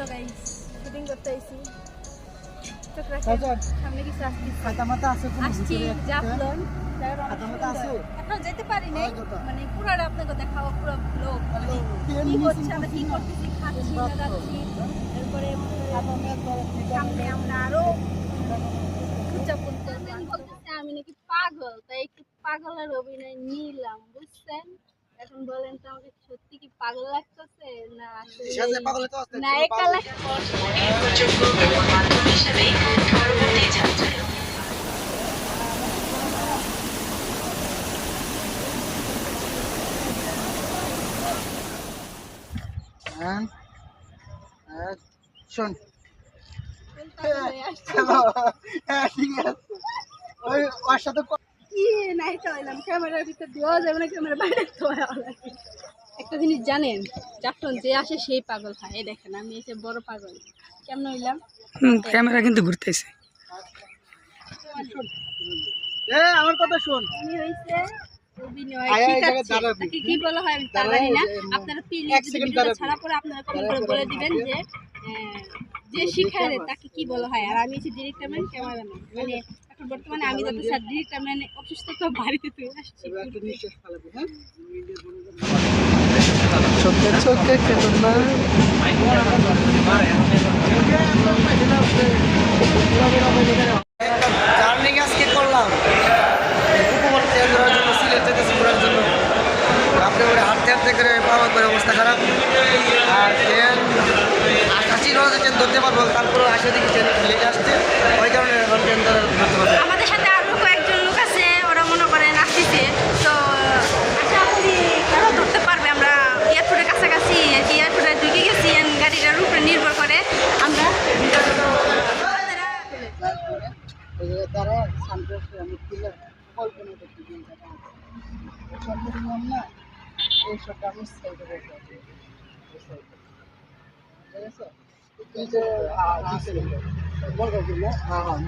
Hello guys shooting করতে আইছি। চোখ তাই রাখেন তো? সামনে কিছু আসছি খাতা মাথা আছে কোনো আসছি জাফলন খাতা মাথা আছে? এখন যেতে পারি নাই। মানে পুরোটা আপনাকে দেখাবো পুরো ব্লগ মানে কি আমরা কি করতেছি খাচ্ছি না যাচ্ছি এরপরে খাতা মাথা ঠিক আছে। সামনে আমরা আরও উদযাপন করব আমি নাকি পাগল তাই একটু পাগলের অভিনয় নিলাম বুঝছেন? এখন বলেন তো আমাকে সত্যি কি পাগল লাগতেছে না আসলে- না একা হিসেবে পরবর্তী যাত্রা হ্যাঁ? হ্যাঁ শোন। হয়ে আসছে। ঠিক আছে। ওই ওর সাথে ক- কি নাই চাইলাম ক্যামেরার ভিতর দেওয়া যাবে না ক্যামেরা বাইরে দেওয়া লাগে। একটা জিনিস জানেন যখন যে আসে সেই পাগল হয়। এই দেখেন আমি এসে বড় পাগল। কেমন হইলাম? ক্যামেরা কিন্তু ঘুরতেছে। এ আমার কথা শোন। হইছে তাকে কি বলা হয় আমি তা দাঁড়াও, জানি না। আপনারা প্লিজ। ছাড়া পরে আপনারা কমেন্ট করে বলে দিবেন যে যে শিখায় তাকে কি বলা হয়? আর আমি হচ্ছে ডিরেক্টরম্যান ক্যামেরাম্যান মানে বর্তমানে আমি যাতে স্যার ডিরেক্টরম্যান অসুস্থ তো বাড়িতে তুই আসছি। এবার একটু নিঃশ্বাস হ্যাঁ? চোখে চোখে কেন না জার্নি আজকে করলাম? উপকূল ধরার জন্য সিলেট যেতেছি ঘোরার জন্য। আপনি ওরা হাঁটতে হাঁটতে করে পাওয়া করে অবস্থা খারাপ। আর ট্রেন আশি রোজ ট্রেন ধরতে পারব তারপরে আশা দেখি ট্রেন লেগে আসছে। ওই কারণে এখন ট্রেন ধরে তারা সানগ্লাসে আমি খুলে কল্পনা করতে দিন সর্বনিয়ম না এইসবটা আমি সাইডে এ। ঠিক আছে হ্যাঁ হ্যাঁ